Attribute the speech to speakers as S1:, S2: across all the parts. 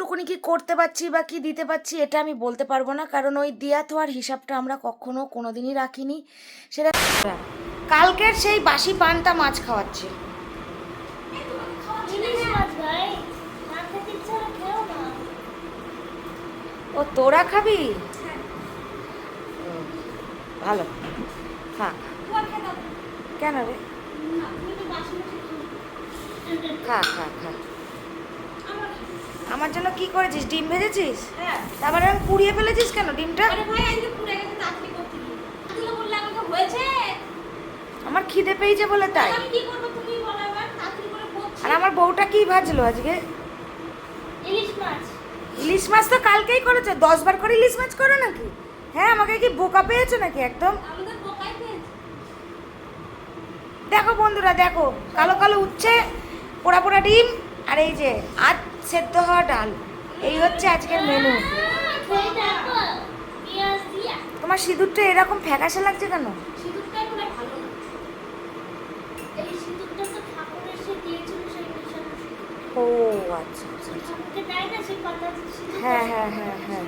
S1: কতটুকুনি কি করতে পারছি বা কি দিতে পারছি এটা আমি বলতে পারব না। কারণ ওই দিয়া তো আর হিসাবটা আমরা কখনো কোনোদিনই রাখিনি। সেটা কালকের সেই বাসি পানটা মাছ খাওয়াচ্ছে। ও তোরা খাবি? ভালো। খা। কেন রে? খা খা খা। আমার জন্য কি করেছিস? ডিম ভেজেছিস?
S2: হ্যাঁ।
S1: তারপরে আমি পুড়িয়ে ফেলেছিস কেন ডিমটা?
S2: আরে ভাই পুরো গেছে তাড়াতাড়ি করতে গিয়ে তুই বললে আমাকে হয়েছে।
S1: আমার খিদে পেয়েছে বলে তাই।
S2: আমি কি করব তুমি বলো এবার তাড়াতাড়ি করে করছি
S1: আর আমার বউটা কি ভাজলো আজকে?
S2: ইলিশ মাছ।
S1: ইলিশ মাছ তো কালকেই করেছে। দশ বার করে ইলিশ মাছ করো নাকি? হ্যাঁ আমাকে কি বোকা পেয়েছ নাকি একদম? দেখো বন্ধুরা দেখো। কালো কালো উচ্ছে পোড়া পোড়া ডিম আর এই যে আজ সেদ্ধ হওয়া ডাল। এই হচ্ছে আজকের মেনু তোমার সিঁদুরটা এরকম ফ্যাকাশে লাগছে কেন? ও আচ্ছা আচ্ছা আচ্ছা। হ্যাঁ হ্যাঁ হ্যাঁ হ্যাঁ।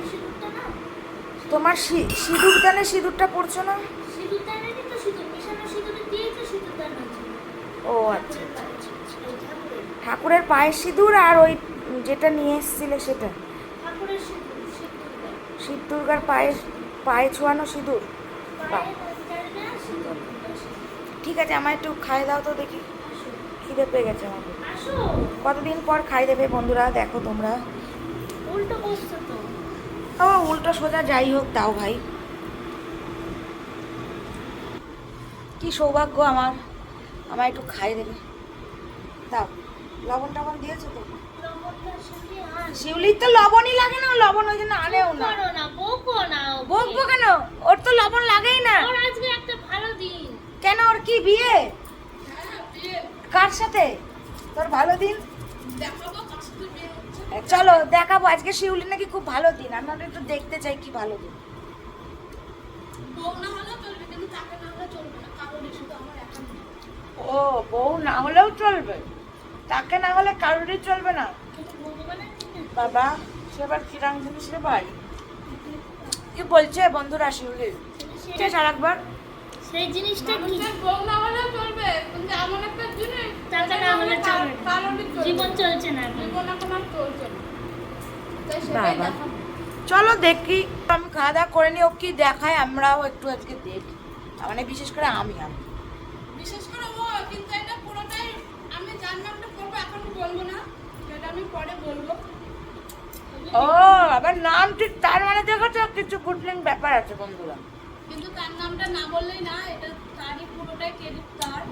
S1: তোমার সিঁদুর দানে সিঁদুরটা পড়ছো না? ও আচ্ছা আচ্ছা।
S2: ঠাকুরের
S1: পায়ের সিঁদুর আর ওই যেটা নিয়ে এসেছিলে সেটা। শিব দুর্গার পায়ে পায়ে ছোঁয়ানো সিঁদুর। ঠিক আছে আমার একটু খাই দাও তো দেখি। খিদে পেয়ে গেছে আমাকে কতদিন পর খাই দেবে বন্ধুরা? দেখো তোমরা।
S2: উল্টো তো।
S1: ও উল্টো সোজা যাই হোক দাও ভাই। কি সৌভাগ্য আমার। আমার একটু খাই দেবে। দাও লবণ টবণ দিয়েছ তো। শিউলির তো লবণই লাগে না লবণ ওই জন্য আনেও না।
S2: করো না।
S1: বকবো কেন? ওর তো লবণ লাগেই না।
S2: ওর আজকে একটা ভালো দিন।
S1: কেন? ওর কি বিয়ে? কার সাথে? তোর ভালো দিন? চলো দেখাবো। আজকে শিউলি নাকি খুব ভালো দিন। আমরা একটু দেখতে চাই কি ভালো দিন। ও বউ না হলেও চলবে। তাকে না হলে কারোরই চলবে না
S2: কিন্তু ভগবানের দিন না।
S1: বাবা সেবার কিরাম জিনিস রে ভাই? কি বলছে বন্ধুরা শিউলি? আর একবার?
S2: সেই জিনিসটা কি?
S3: বউ না হলেও চলবে। কিন্তু এমন একটা জিনিস
S2: না হলে চলবে জীবন চলছে না
S3: জীবন এখন আর চলছে না।
S1: চলো দেখি আমি খাওয়া দাওয়া করে নিই ও কি দেখায় আমরাও একটু আজকে দেখি। মানে বিশেষ করে আমি আমি।
S3: বিশেষ করে ও কিন্তু এটা পুরোটাই আমি জানলাম করব এখন বলব না। সেটা আমি পরে বলব।
S1: ও আবার নাম ঠিক তার মানে দেখেছ কিছু গুডলিং ব্যাপার আছে বন্ধুরা।
S3: কিন্তু তার নামটা না বললেই না এটা তারই পুরোটাই ক্রেডিট তার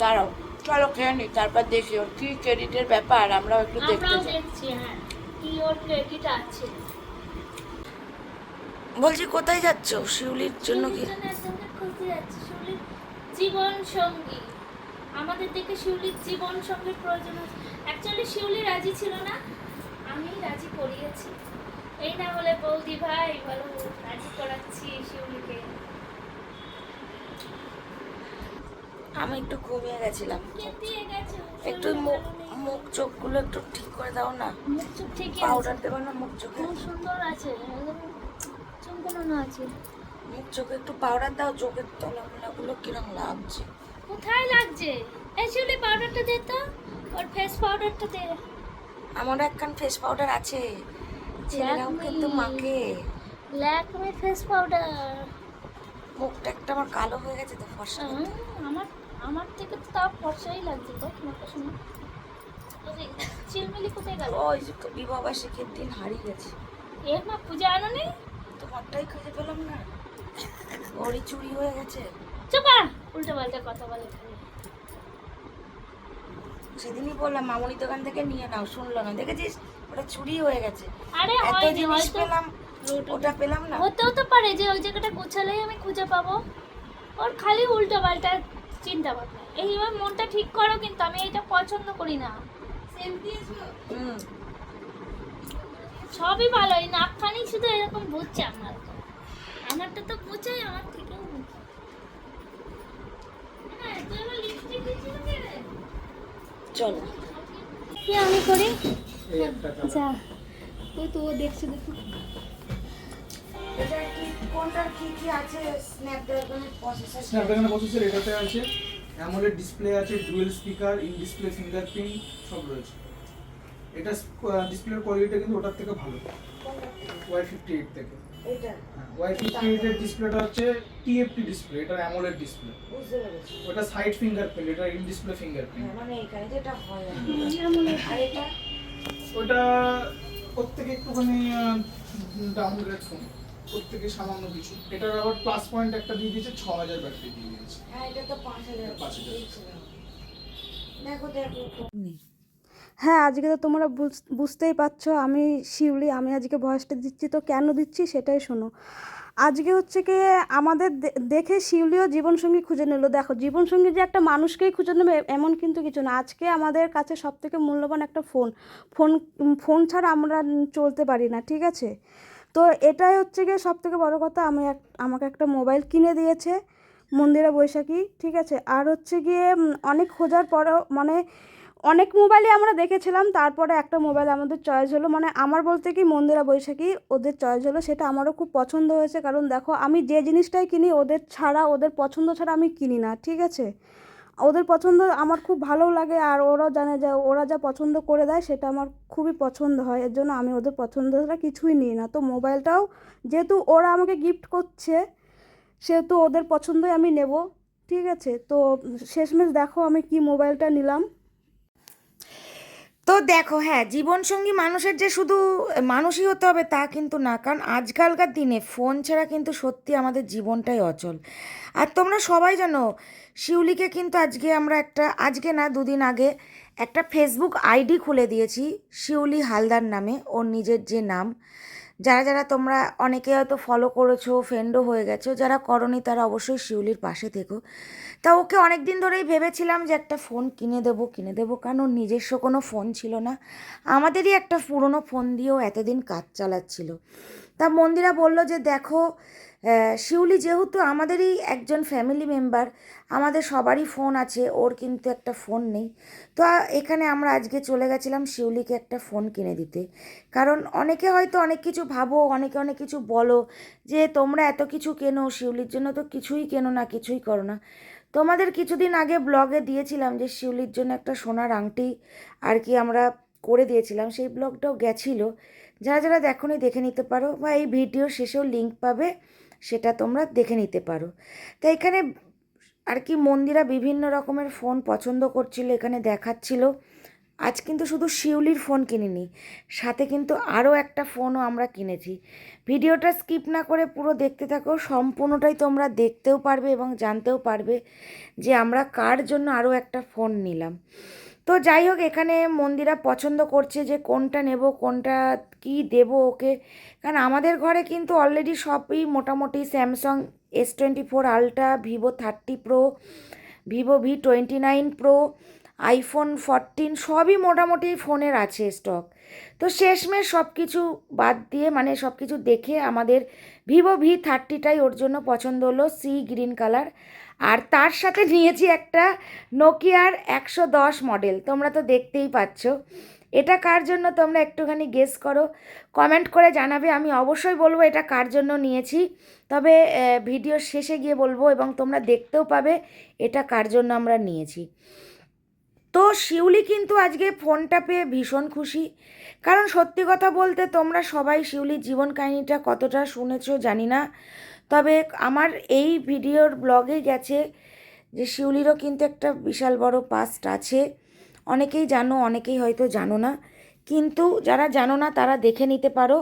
S1: দাঁড়াও চলো খেয়ে নি তারপর দেখি ওর কি ক্রেডিটের ব্যাপার আমরাও একটু দেখতে
S2: দেখছি হ্যাঁ কি ওর ক্রেডিট আছে।
S1: বলছি কোথায় যাচ্ছ? শিউলির জন্য কি?
S2: জীবন সঙ্গী। আমাদের দেখে শিউলির জীবন সঙ্গীর প্রয়োজন আছে। অ্যাকচুয়ালি শিউলি রাজি ছিল না আমি রাজি করিয়েছি। এই না হলে বৌদি ভাই বলো রাজি করাচ্ছি শিউলিকে।
S1: আমি একটু ঘুমিয়ে গেছিলাম। একটু মুখ মুখ চোখগুলো একটু ঠিক করে দাও না।
S2: মুখ চুপ ঠিকই
S1: পাউডার দেবো না মুখ চোখে?
S2: খুব সুন্দর আছে। একদম চমকানো আছে।
S1: মুখ চোখে একটু পাউডার দাও চোখের তলাগুলো কিরম লাগছে।
S2: কোথায় লাগছে? এই শিউলি পাউডারটা দে তো। ওর ফেস পাউডারটা দে।
S1: আমার একখান ফেস পাউডার আছে। ছেলেরাও কিন্তু মাকে
S2: ল্যাকমে ফেস পাউডার
S1: মুখটা একটা আমার কালো হয়ে গেছে তো ফর্সা
S2: আমার আমার থেকে তো তাও ফর্সাই লাগছে তো তোমাকে শোনো চিলমিলি কোথায় গেল?
S1: ওই যে তো দিন হারিয়ে গেছে।
S2: এর মা পূজা আনো নি?
S1: তোমারটাই খুঁজে পেলাম না। ওরই চুরি হয়ে গেছে।
S2: চুপা উল্টো পাল্টা কথা বলে।
S1: সেদিনই বললাম মামুনি দোকান থেকে নিয়ে নাও শুনলো না দেখেছিস? ওটা চুরি হয়ে গেছে।
S2: আরে
S1: এত জিনিস পেলাম ওটা পেলাম না।
S2: হতেও তো পারে যে ওই জায়গাটা গোছালেই আমি খুঁজে পাবো। ওর খালি উল্টো পাল্টা চিন্তা ভাবনা। এইবার মনটা ঠিক করো কিন্তু আমি এটা পছন্দ করি না।
S1: হুম।
S2: সবই ভালো এই নাকখানি শুধু এরকম বুঝছে আমার। আমারটা তো বুঝাই আমার থেকেও বুঝছে হ্যাঁ তুই এবার লিপস্টিক রে?
S1: চলো।
S2: আমি করি?
S4: কালার
S2: ওই তো ও দেখছে দেখো।
S1: এটা কি কোনটার কি কি আছে? স্ন্যাপড্রাগনের প্রসেসর
S4: স্ন্যাপড্রাগনের প্রসেসর এটাতে আছে। অ্যামোলেড ডিসপ্লে আছে dual speaker in display fingerprint সব রয়েছে। এটা ডিসপ্লের কোয়ালিটিটা কিন্তু ওটার থেকে ভালো। ওয়াই ফিফটি এইট থেকে।
S1: এটা।
S4: ওয়াই ফিফটি এইটের ডিসপ্লেটা হচ্ছে টিএফটি ডিসপ্লে এটা অ্যামোলেড ডিসপ্লে
S1: বুঝতে পেরেছি।
S4: ওটা সাইড ফিঙ্গারপ্রিন্ট এটা ইন ডিসপ্লে ফিঙ্গারপ্রিন্ট
S1: মানে এখানে যেটা হয় আর এটা?
S4: ওটা প্রত্যেকে একটুখানি ডাউনগ্রেড ফোন প্রত্যেকে সামান্য কিছু। এটার আবার প্লাস পয়েন্ট একটা দিয়ে দিয়েছে ছ হাজার ব্যাটারি দিয়ে দিয়েছে।
S1: হ্যাঁ এটা তো পাঁচ হাজার।
S4: পাঁচ হাজার।
S1: দেখো দেখো।
S5: হ্যাঁ আজকে তো তোমরা বুঝ- বুঝতেই পারছ, আমি শিউলি, আমি আজকে ভয়েসটা দিচ্ছি, তো কেন দিচ্ছি সেটাই শোনো। আজকে হচ্ছে কি, আমাদের দেখে শিউলিও জীবনসঙ্গী খুঁজে নিল। দেখো, জীবনসঙ্গী যে একটা মানুষকেই খুঁজে নেবে এমন কিন্তু কিছু না। আজকে আমাদের কাছে সব থেকে মূল্যবান একটা ফোন। ফোন ফোন ছাড়া আমরা চলতে পারি না, ঠিক আছে? তো এটাই হচ্ছে গিয়ে সব থেকে বড়ো কথা, আমি এক, আমাকে একটা মোবাইল কিনে দিয়েছে মন্দিরা বৈশাখী, ঠিক আছে? আর হচ্ছে গিয়ে অনেক খোঁজার পরেও মানে অনেক মোবাইলই আমরা দেখেছিলাম, তারপরে একটা মোবাইল আমাদের চয়েস হলো। মানে আমার বলতে কি, মন্দিরা বৈশাখী ওদের চয়েস হলো, সেটা আমারও খুব পছন্দ হয়েছে। কারণ দেখো, আমি যে জিনিসটাই কিনি, ওদের ছাড়া, ওদের পছন্দ ছাড়া আমি কিনি না, ঠিক আছে? ওদের পছন্দ আমার খুব ভালোও লাগে, আর ওরাও জানে যে, ওরা যা পছন্দ করে দেয়, সেটা আমার খুবই পছন্দ হয়। এর জন্য আমি ওদের পছন্দ ছাড়া কিছুই নিই না। তো মোবাইলটাও যেহেতু ওরা আমাকে গিফট করছে, সেহেতু ওদের পছন্দই আমি নেব, ঠিক আছে? তো শেষমেশ দেখো আমি কি মোবাইলটা নিলাম।
S1: তো দেখো হ্যাঁ জীবনসঙ্গী মানুষের যে শুধু মানুষই হতে হবে তা কিন্তু না, কারণ আজকালকার দিনে ফোন ছাড়া কিন্তু সত্যি আমাদের জীবনটাই অচল। আর তোমরা সবাই জানো, শিউলিকে কিন্তু আজকে আমরা একটা, আজকে না, দুদিন আগে একটা ফেসবুক আইডি খুলে দিয়েছি, শিউলি হালদার নামে, ওর নিজের যে নাম। যারা যারা তোমরা অনেকে হয়তো ফলো করেছ ফ্রেন্ডও হয়ে গেছো, যারা করনি তারা অবশ্যই শিউলির পাশে থেকো। তা ওকে অনেক দিন ধরেই ভেবেছিলাম যে একটা ফোন কিনে দেবো কিনে দেবো, কারণ ওর নিজস্ব কোনো ফোন ছিল না। আমাদেরই একটা পুরনো ফোন দিয়েও এতদিন কাজ চালাচ্ছিল। তা মন্দিরা বলল যে, দেখো শিউলি যেহেতু আমাদেরই একজন ফ্যামিলি মেম্বার আমাদের সবারই ফোন আছে, ওর কিন্তু একটা ফোন নেই। তো এখানে আমরা আজকে চলে গেছিলাম শিউলিকে একটা ফোন কিনে দিতে। কারণ অনেকে হয়তো অনেক কিছু ভাবো, অনেকে অনেক কিছু বলো যে, তোমরা এত কিছু কেনো? শিউলির জন্য তো কিছুই কেনো না, কিছুই করো না। তোমাদের কিছুদিন আগে ব্লগে দিয়েছিলাম যে, শিউলির জন্য একটা সোনার আংটি আর কি আমরা করে দিয়েছিলাম। সেই ব্লগটাও গেছিল। যারা যারা দেখোনি দেখে নিতে পারো বা এই ভিডিও শেষেও লিঙ্ক পাবে। সেটা তোমরা দেখে নিতে পারো। তো এখানে আর কি মন্দিরা বিভিন্ন রকমের ফোন পছন্দ করছিল, এখানে দেখাচ্ছিল। আজ কিন্তু শুধু শিউলির ফোন কিনিনি, সাথে কিন্তু আরও একটা ফোনও আমরা কিনেছি। ভিডিওটা স্কিপ না করে পুরো দেখতে থাকো, সম্পূর্ণটাই তোমরা দেখতেও পারবে এবং জানতেও পারবে যে আমরা কার জন্য আরও একটা ফোন নিলাম। তো যাই হোক, এখানে মন্দিরা পছন্দ করছে যে কোনটা নেব, কোনটা কি দেব ওকে। কারণ আমাদের ঘরে কিন্তু অলরেডি সবই মোটামুটি Samsung S twenty four ultra Vivo thirty pro Vivo V twenty nine pro iPhone fourteen সবই মোটামুটি ফোনের আছে স্টক তো শেষমেশ সব কিছু বাদ দিয়ে মানে সব কিছু দেখে আমাদের ভিভো ভি থার্টিটাই ওর জন্য পছন্দ হলো সি গ্রিন কালার আর তার সাথে নিয়েছি একটা নোকিয়ার একশো দশ মডেল। তোমরা তো দেখতেই পাচ্ছ। এটা কার জন্য তোমরা একটুখানি গেস করো? কমেন্ট করে জানাবে। আমি অবশ্যই বলব এটা কার জন্য নিয়েছি। তবে ভিডিও শেষে গিয়ে বলব এবং তোমরা দেখতেও পাবে এটা কার জন্য আমরা নিয়েছি। তো শিউলি কিন্তু আজকে ফোনটা পেয়ে ভীষণ খুশি। কারণ সত্যি কথা বলতে তোমরা সবাই শিউলির জীবন কাহিনীটা কতটা শুনেছো জানি না। তবে আমার এই ভিডিওর ব্লগে গেছে যে শিউলিরও কিন্তু একটা বিশাল বড় পাস্ট আছে। অনেকেই জানো, অনেকেই হয়তো জানো না। কিন্তু যারা জানো না, তারা দেখে নিতে পারো।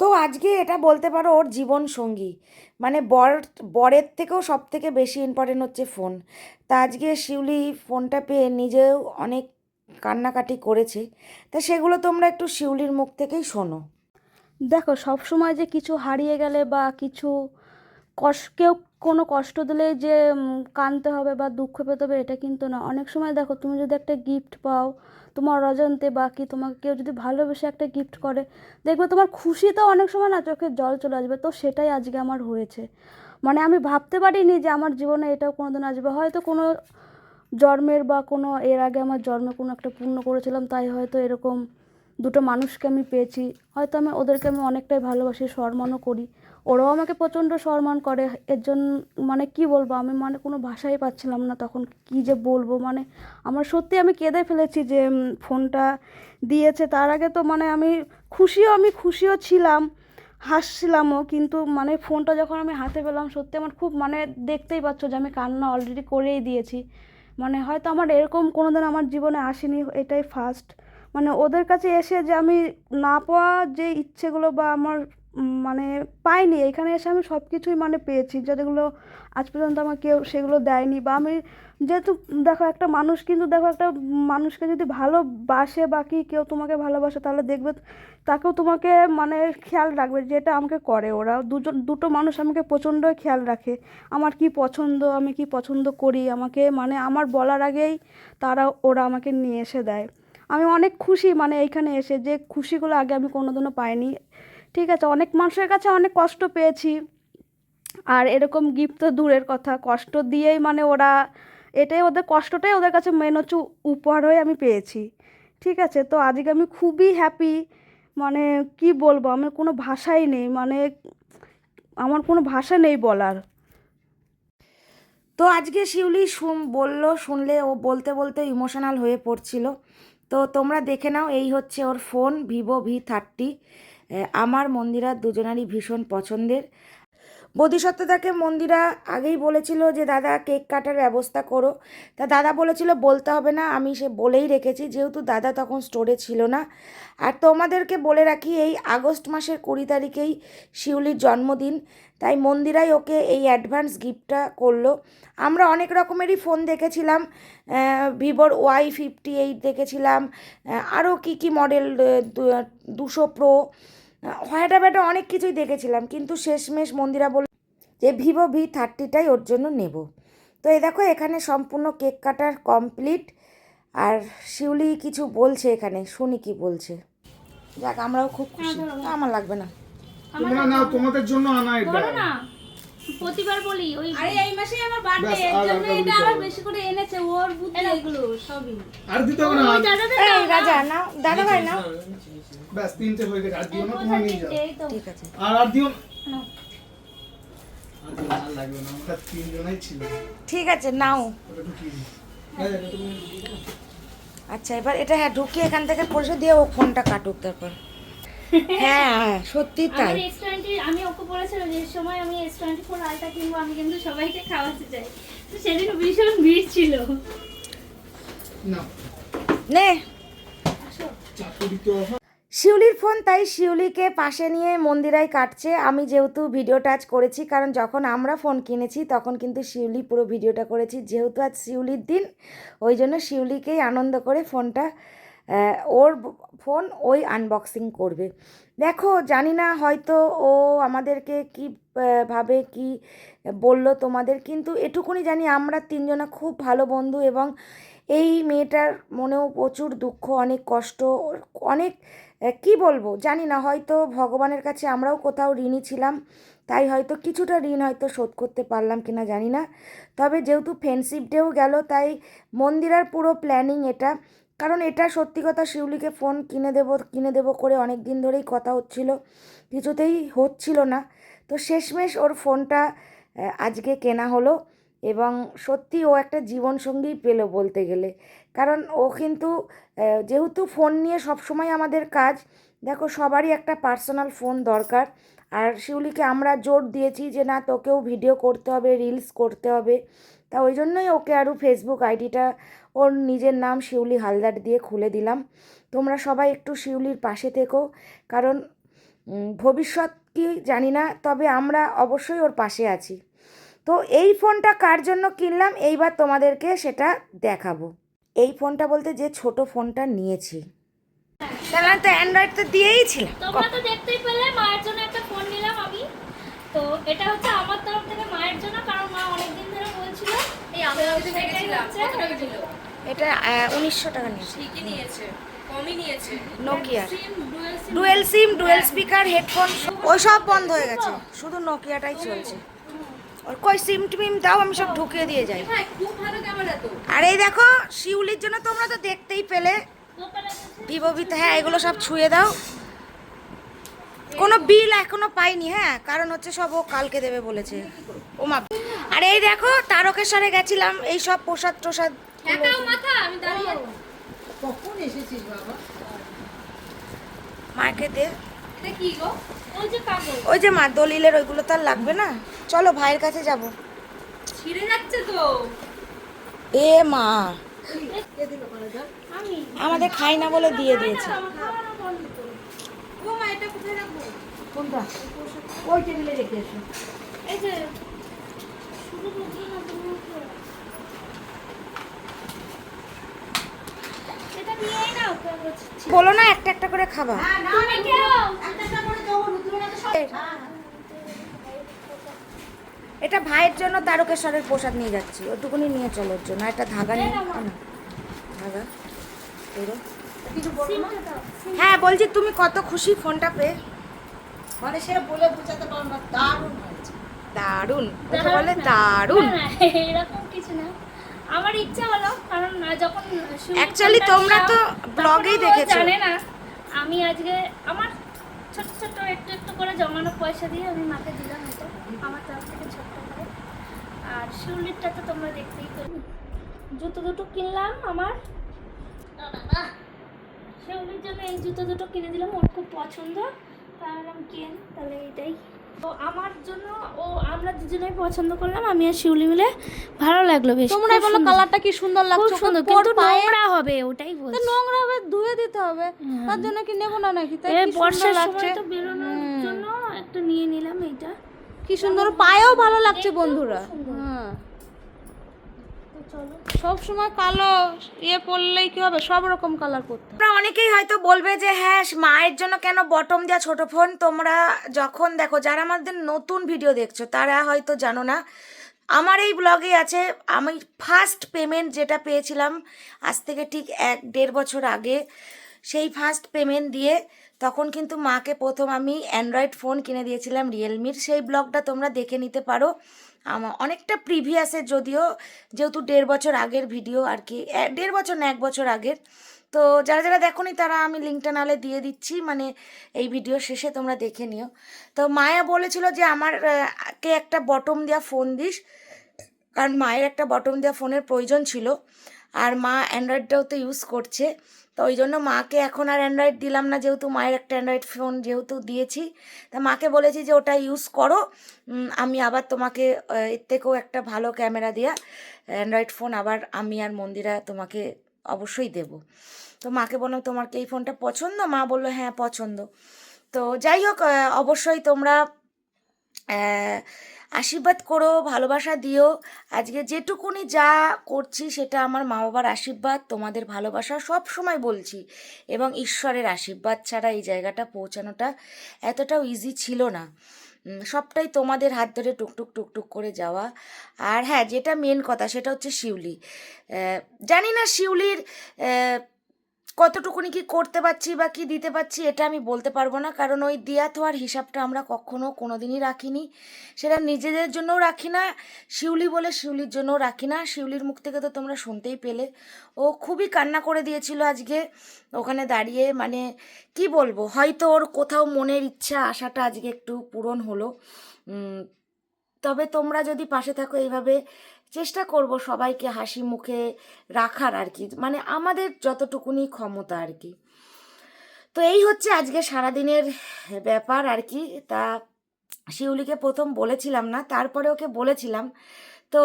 S1: তো আজকে এটা বলতে পারো ওর জীবন সঙ্গী। মানে বর, বরের থেকেও সব থেকে বেশি ইম্পর্টেন্ট হচ্ছে ফোন তা আজকে শিউলি ফোনটা পেয়ে নিজেও অনেক কান্নাকাটি করেছে। তা সেগুলো তোমরা একটু শিউলির মুখ থেকেই শোনো।
S5: দেখো, সব সময় যে কিছু হারিয়ে গেলে বা কিছু কষ্ট কেউ কোনো কষ্ট দিলে যে কাঁদতে হবে বা দুঃখ পেতে হবে, এটা কিন্তু না। অনেক সময় দেখো, তুমি যদি একটা গিফট পাও, তোমার অজান্তে বা কি তোমাকে কেউ যদি ভালোবেসে একটা গিফট করে, দেখবে তোমার খুশিতে অনেক সময় না চোখে জল চলে আসবে। তো সেটাই আজকে আমার হয়েছে। মানে আমি ভাবতে পারিনি যে আমার জীবনে এটাও কোনোদিন আসবে। হয়তো কোনো জন্মের বা কোনো এর আগে আমার জন্মে কোনো একটা পূর্ণ করেছিলাম, তাই হয়তো এরকম দুটো মানুষকে আমি পেয়েছি। হয়তো আমি ওদেরকে আমি অনেকটাই ভালোবাসি, সম্মানও করি। ওরাও আমাকে প্রচণ্ড সম্মান করে। এর জন্য মানে কি বলব, আমি মানে কোনো ভাষাই পাচ্ছিলাম না তখন কি যে বলব। মানে আমার সত্যি আমি কেঁদে ফেলেছি যে ফোনটা দিয়েছে। তার আগে তো মানে আমি খুশিও আমি খুশিও ছিলাম, হাসছিলামও। কিন্তু মানে ফোনটা যখন আমি হাতে পেলাম, সত্যি আমার খুব মানে দেখতেই পাচ্ছ যে আমি কান্না অলরেডি করেই দিয়েছি। মানে হয়তো আমার এরকম কোনো দিন আমার জীবনে আসেনি, এটাই ফার্স্ট মানে ওদের কাছে এসে যে আমি না পাওয়া যে ইচ্ছেগুলো বা আমার মানে পাইনি, এখানে এসে আমি সব কিছুই মানে পেয়েছি। যেগুলো আজ পর্যন্ত আমার কেউ সেগুলো দেয়নি বা আমি যেহেতু দেখো একটা মানুষ কিন্তু দেখো একটা মানুষকে যদি ভালোবাসে বা কি কেউ তোমাকে ভালোবাসে তাহলে দেখবে তাকেও তোমাকে মানে খেয়াল রাখবে যেটা আমাকে করে। ওরা দুজন, দুটো মানুষ আমাকে প্রচণ্ড খেয়াল রাখে। আমার কি পছন্দ, আমি কি পছন্দ করি? আমাকে মানে আমার বলার আগেই তারা, ওরা আমাকে নিয়ে এসে দেয়। আমি অনেক খুশি মানে এইখানে এসে যে খুশিগুলো আগে আমি কোনোদিনও পাইনি। ঠিক আছে, অনেক মানুষের কাছে অনেক কষ্ট পেয়েছি। আর এরকম গিফট তো দূরের কথা, কষ্ট দিয়েই মানে ওরা, এটাই ওদের কষ্টটাই ওদের কাছে মেন হচ্ছে উপহার হয়ে আমি পেয়েছি। ঠিক আছে, তো আজকে আমি খুবই হ্যাপি মানে কি বলব, আমার কোনো ভাষাই নেই মানে আমার কোনো ভাষা নেই বলার।
S1: তো আজকে শিউলি শুন বলল, শুনলে ও বলতে বলতে ইমোশনাল হয়ে পড়ছিল। তো তোমরা দেখে নাও, এই হচ্ছে ওর ফোন, ভিভো ভি থার্টি। আমার মন্দিরার দুজনারই ভীষণ পছন্দের। বোধিসত্ত্বতাকে মন্দিরা আগেই বলেছিল যে, দাদা, কেক কাটার ব্যবস্থা করো। তা দাদা বলেছিল, বলতে হবে না, আমি সে বলেই রেখেছি, যেহেতু দাদা তখন স্টোরে ছিল না। আর তোমাদেরকে বলে রাখি, এই আগস্ট মাসের কুড়ি তারিখেই শিউলির জন্মদিন, তাই মন্দিরাই ওকে এই অ্যাডভান্স গিফটটা করল। আমরা অনেক রকমেরই ফোন দেখেছিলাম ভিভোর ওয়াই ফিফটি এইট দেখেছিলাম আরও কী কী মডেল দুশো প্রো হয়টা ব্যাটা অনেক কিছুই দেখেছিলাম কিন্তু শেষমেশ মন্দিরা বলল যে ভিভো ভি থার্টিটাই ওর জন্য নেব। তো এই দেখো এখানে সম্পূর্ণ কেক কাটার কমপ্লিট। আর শিউলি কিছু বলছে এখানে শুনি কি বলছে। যাক আমরাও খুব খুশি। আমার লাগবে না।
S4: তোমরা নাও তোমাদের জন্য আনা এটা।
S2: না। প্রতিবার বলি ওই
S3: আরে এই মাসেই আমার বার্থডে এর জন্য এটা আবার বেশি করে এনেছে ওর বুদ্ধি এগুলো সবই।
S4: আর দিতে হবে না
S1: এই
S2: দাও না।
S1: দাদা ভাই
S4: ব্যাস তিনটে হয়ে গেছে আর দিও না তোমরা নিয়ে যাও।
S1: ঠিক আছে।
S4: আর আর দিও না। না, না
S1: ঠিক আছে নাও।
S4: হ্যাঁ।
S1: আচ্ছা এবার এটা হ্যাঁ ঢুকিয়ে এখান থেকে পয়সা দিয়ে ও ফোনটা কাটুক তারপর। হ্যাঁ সত্যি তাই।
S2: আমি ওকে বলেছিলাম যে সময় আমি এস টোয়েন্টি ফোর আলটা কিনবো আমি কিন্তু সবাইকে খাওয়াতে চাই। তো সেদিন ভীষণ ভিড় ছিল।
S1: নে। শিউলির ফোন তাই শিউলিকে পাশে নিয়ে মন্দিরায় কাটছে। আমি যেহেতু ভিডিও টাচ করেছি কারণ যখন আমরা ফোন কিনেছি তখন কিন্তু শিউলি পুরো ভিডিওটা করেছি। যেহেতু আজ শিউলির দিন ওই জন্য শিউলিকেই আনন্দ করে ফোনটা ওর ফোন ওই আনবক্সিং করবে। দেখো, জানি না হয়তো ও আমাদেরকে কি ভাবে, কি বলল তোমাদের, কিন্তু এটুকুনি জানি আমরা তিনজনা খুব ভালো বন্ধু এবং এই মেয়েটার মনেও প্রচুর দুঃখ, অনেক কষ্ট অনেক কি বলব, জানি না, হয়তো ভগবানের কাছে আমরাও কোথাও ঋণী ছিলাম, তাই হয়তো কিছুটা ঋণ হয়তো শোধ করতে পারলাম কিনা জানি না। তবে যেহেতু ফ্রেন্ডশিপ ডেও গেল, তাই মন্দিরার পুরো প্ল্যানিং এটা। কারণ এটা সত্যি কথা, শিউলিকে ফোন কিনে দেবো কিনে দেবো করে অনেক দিন ধরেই কথা হচ্ছিল। কিছুতেই হচ্ছিল না। তো শেষমেশ ওর ফোনটা আজকে কেনা হলো এবং সত্যি ও একটা জীবনসঙ্গী পেল বলতে গেলে। কারণ ও কিন্তু যেহেতু ফোন নিয়ে সবসময় আমাদের কাজ, দেখো সবারই একটা পার্সোনাল ফোন দরকার। আর শিউলিকে আমরা জোর দিয়েছি যে না, তোকেও ভিডিও করতে হবে রিলস করতে হবে। তা ওই জন্যই ওকে আরও ফেসবুক আইডিটা ওর নিজের নাম শিউলি হালদার দিয়ে খুলে দিলাম। তোমরা সবাই একটু শিউলির পাশে থেকো কারণ ভবিষ্যৎ কি জানি না তবে আমরা অবশ্যই ওর পাশে আছি। তো এই ফোনটা কার জন্য কিনলাম? এইবার তোমাদেরকে সেটা দেখাবো। এই ফোনটা বলতে যে ছোট ফোনটা নিয়েছি। তাহলে তো অ্যান্ড্রয়েড তো দিয়েই ছিলাম
S2: তোমরা তো দেখতেই পেলে মায়ের জন্য একটা ফোন নিলাম আমি। তো এটা হচ্ছে আমার তরফ থেকে মায়ের জন্য কারণ মা অনেকদিন
S1: এটা উনিশশো টাকা নিয়েছি।
S3: ঠিকই নিয়েছে? কমই নিয়েছে?
S1: Nokia
S2: sim dual sim
S1: dual speaker headphone ওই সব বন্ধ হয়ে গেছে। শুধু নোকিয়াটাই চলছে। ওর কই সিম টিম দাও আমি সব ঢুকিয়ে দিয়ে যাই। আর এই দেখো শিউলির জন্য তোমরা তো দেখতেই পেলে। ভিভো ভিতে হ্যাঁ এগুলো সব ছুঁয়ে দাও। কোনো বিল এখনও পাইনি হ্যাঁ? কারণ হচ্ছে সব ও কালকে দেবে বলেছে। ও মা আর এই দেখো তারকেশ্বরে গেছিলাম এই সব প্রসাদ টোসাদ।
S3: গো?
S2: ওই যে কাগজ
S1: ওই যে মা দলিলের ওইগুলো তো আর লাগবে না। চলো ভাইয়ের কাছে যাব।
S3: ছিঁড়ে যাচ্ছে তো।
S1: এ মা। আমাদের খাই না বলে দিয়ে দিয়েছে। কোনটা? ওই টেবিলে রেখে এসো।
S2: এই যে
S1: বলো না একটা একটা করে খাবা। এটা ভাইয়ের জন্য তারকেশ্বরের প্রসাদ নিয়ে যাচ্ছি। ওটুকুনি নিয়ে চলো ওর জন্য। একটা ধাগা নিয়ে। ধাগা। হ্যাঁ বলছি তুমি কত খুশি ফোনটা পেয়ে।
S6: মানে সে বলে বোঝাতে পারো না দারুণ হয়েছে।
S1: দারুণ। ওকে বলে দারুণ।
S2: না, না, এরকম কিছু না। আমার ইচ্ছা হলো কারণ যখন অ্যাকচুয়ালি
S1: তোমরা তো ব্লগেই দেখেছ।
S2: জানে না আমি আজকে আমার ছোট ছোট একটু একটু করে জমানো পয়সা দিয়ে আমি মাকে দিলাম এটা আমার তরফ থেকে ছোট্ট করে। আর শিউলিরটা তো তোমরা দেখতেই পেলে। জুতো দুটো কিনলাম আমার। শিউলির জন্য এই জুতো দুটো কিনে দিলাম ওর খুব পছন্দ। আমি কেন? তাহলে এটাই তো আমার জন্য ও আমরা দুজনেই পছন্দ করলাম আমি আর শিউলি মিলে। ভালো লাগল বেশ
S5: তোমরাই
S2: খুব
S5: বলো কালারটা কি সুন্দর
S2: খুব
S5: লাগছে?
S2: সুন্দর কিন্তু নোংরা হবে ওটাই
S5: তো
S2: বলছি।
S5: নোংরা হবে ধুয়ে দিতে হবে। তার জন্য কি নেব না নাকি? তাই
S2: এই
S5: কি সুন্দর
S2: বর্ষার
S5: লাগছে?
S2: সময় তো বেরোনোর জন্য একটা নিয়ে নিলাম এইটা।
S5: কি সুন্দর পায়েও ভালো লাগছে বন্ধুরা
S2: সুন্দর।
S5: হ্যাঁ
S2: তো চলো
S5: সব সময় কালো ইয়ে পরলেই কি হবে? সব রকম কালার করতে।
S1: তোমরা অনেকেই হয়তো বলবে যে হ্যাঁ মায়ের জন্য কেন বটম দেওয়া ছোট ফোন তোমরা যখন দেখো, যারা আমাদের নতুন ভিডিও দেখছ, তারা হয়তো জানো না, আমার এই ব্লগে আছে, আমি ফার্স্ট পেমেন্ট যেটা পেয়েছিলাম, আজ থেকে ঠিক এক, দেড় বছর আগে, সেই ফার্স্ট পেমেন্ট দিয়ে তখন কিন্তু মাকে প্রথম আমি অ্যান্ড্রয়েড ফোন কিনে দিয়েছিলাম রিয়েলমির সেই ব্লগটা তোমরা দেখে নিতে পারো। আমার অনেকটা প্রিভিয়াসের যদিও, যেহেতু দেড় বছর আগের ভিডিও আর কি দেড় বছর না, এক বছর আগের। তো যারা যারা দেখোনি তারা আমি লিঙ্কটা নালে দিয়ে দিচ্ছি মানে এই ভিডিও শেষে তোমরা দেখে নিও। তো মায়া বলেছিল যে আমার কে একটা বটম দেওয়া ফোন দিস, কারণ মায়ের একটা বটম দেওয়া ফোনের প্রয়োজন ছিল। আর মা অ্যান্ড্রয়েডটাও তো ইউজ করছে। তো ওই জন্য মাকে এখন আর অ্যান্ড্রয়েড দিলাম না, যেহেতু মায়ের একটা অ্যান্ড্রয়েড ফোন যেহেতু দিয়েছি। তা মাকে বলেছি যে ওটা ইউজ করো। আমি আবার তোমাকে এর থেকেও একটা ভালো ক্যামেরা দেওয়া অ্যান্ড্রয়েড ফোন আবার আমি আর মন্দিরা তোমাকে অবশ্যই দেব। তো মাকে বললাম, তোমার কি এই ফোনটা পছন্দ? মা বলল হ্যাঁ পছন্দ। তো যাই হোক অবশ্যই তোমরা আশীর্বাদ করো, ভালোবাসা দিও। আজকে যেটুকুনি যা করছি সেটা আমার মা বাবার আশীর্বাদ, তোমাদের ভালোবাসা সব সময় বলছি। এবং ঈশ্বরের আশীর্বাদ ছাড়া এই জায়গাটা পৌঁছানোটা এতটাও ইজি ছিল না। সবটাই তোমাদের হাত ধরে টুকটুক টুকটুক করে যাওয়া। আর হ্যাঁ যেটা মেন কথা সেটা হচ্ছে শিউলি। জানি না শিউলির কতটুকুনি কি করতে পারছি বা কি দিতে পারছি এটা আমি বলতে পারব না। কারণ ওই দেয়া থোয়ার হিসাবটা আমরা কখনো কোনো দিনই রাখিনি। সেটা নিজেদের জন্যও রাখি না, শিউলি বলে শিউলির জন্যও রাখি না। শিউলির মুখ থেকে তো তোমরা শুনতেই পেলে। ও খুবই কান্না করে দিয়েছিল আজকে। ওখানে দাঁড়িয়ে মানে কি বলব? হয়তো ওর কোথাও মনের ইচ্ছা, আশাটা আজকে একটু পূরণ হলো। তবে তোমরা যদি পাশে থাকো, এইভাবে চেষ্টা করব সবাইকে হাসি মুখে রাখার আর কি। মানে আমাদের যতটুকুনি ক্ষমতা আর কি। তো এই হচ্ছে আজকে সারাদিনের ব্যাপার আর কি। তা শিউলিকে প্রথম বলেছিলাম না, তারপরে ওকে বলেছিলাম তো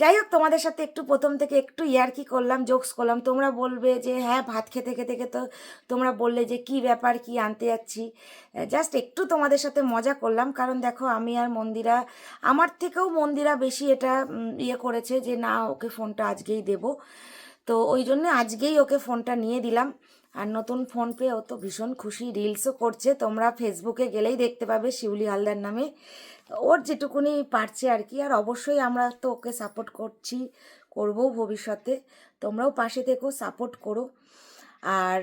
S1: যাই হোক, তোমাদের সাথে একটু প্রথম থেকে একটু ইয়ার্কি করলাম জোকস করলাম। তোমরা বলবে যে হ্যাঁ ভাত খেতে খেতে খেতে তোমরা বললে যে, কি ব্যাপার, কি আনতে যাচ্ছি? জাস্ট একটু তোমাদের সাথে মজা করলাম। কারণ দেখো, আমি আর মন্দিরা, আমার থেকেও মন্দিরা বেশি এটা ইয়ে করেছে যে, না, ওকে ফোনটা আজকেই দেব। তো ওই জন্য আজকেই ওকে ফোনটা নিয়ে দিলাম। আর নতুন ফোন পেয়ে ও তো ভীষণ খুশি। রিলসও করছে। তোমরা ফেসবুকে গেলেই দেখতে পাবে শিউলি হালদার নামে। ওর যেটুকুনি পারছে আর কি। আর অবশ্যই আমরা তো ওকে সাপোর্ট করছি, করব ভবিষ্যতে। তোমরাও পাশে থেকো সাপোর্ট করো। আর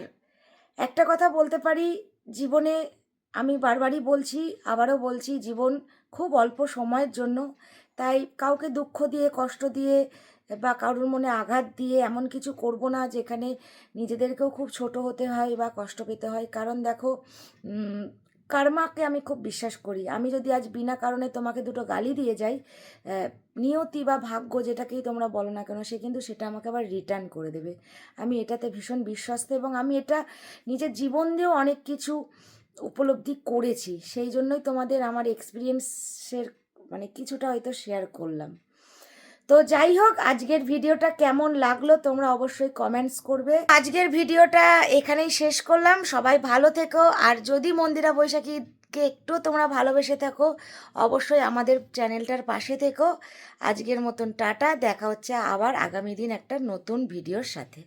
S1: একটা কথা বলতে পারি, জীবনে আমি বারবারই বলছি, আবারও বলছি, জীবন খুব অল্প সময়ের জন্য। তাই কাউকে দুঃখ দিয়ে, কষ্ট দিয়ে বা কারোর মনে আঘাত দিয়ে এমন কিছু করব না যেখানে নিজেদেরকেও খুব ছোট হতে হয় বা কষ্ট পেতে হয়। কারণ দেখো কার্মাকে আমি খুব বিশ্বাস করি। আমি যদি আজ বিনা কারণে তোমাকে দুটো গালি দিয়ে যাই নিয়তি বা ভাগ্য যেটাকেই তোমরা বলো না কেন, সে কিন্তু সেটা আমাকে আবার রিটার্ন করে দেবে। আমি এটাতে ভীষণ বিশ্বস্ত এবং আমি এটা নিজের জীবন দিয়েও অনেক কিছু উপলব্ধি করেছি। সেই জন্যই তোমাদের আমার এক্সপিরিয়েন্সের মানে কিছুটা হয়তো শেয়ার করলাম। তো যাই হোক, আজকের ভিডিওটা কেমন লাগল তোমরা অবশ্যই কমেন্টস করবে। আজকের ভিডিওটা এখানেই শেষ করলাম। সবাই ভালো থেকো। আর যদি মন্দিরা বৈশাখী কে একটু তোমরা ভালোবেসে থাকো, অবশ্যই আমাদের চ্যানেলটার পাশে থেকো। আজকের মতন টাটা। দেখা হচ্ছে আবার আগামী দিন একটা নতুন ভিডিওর সাথে।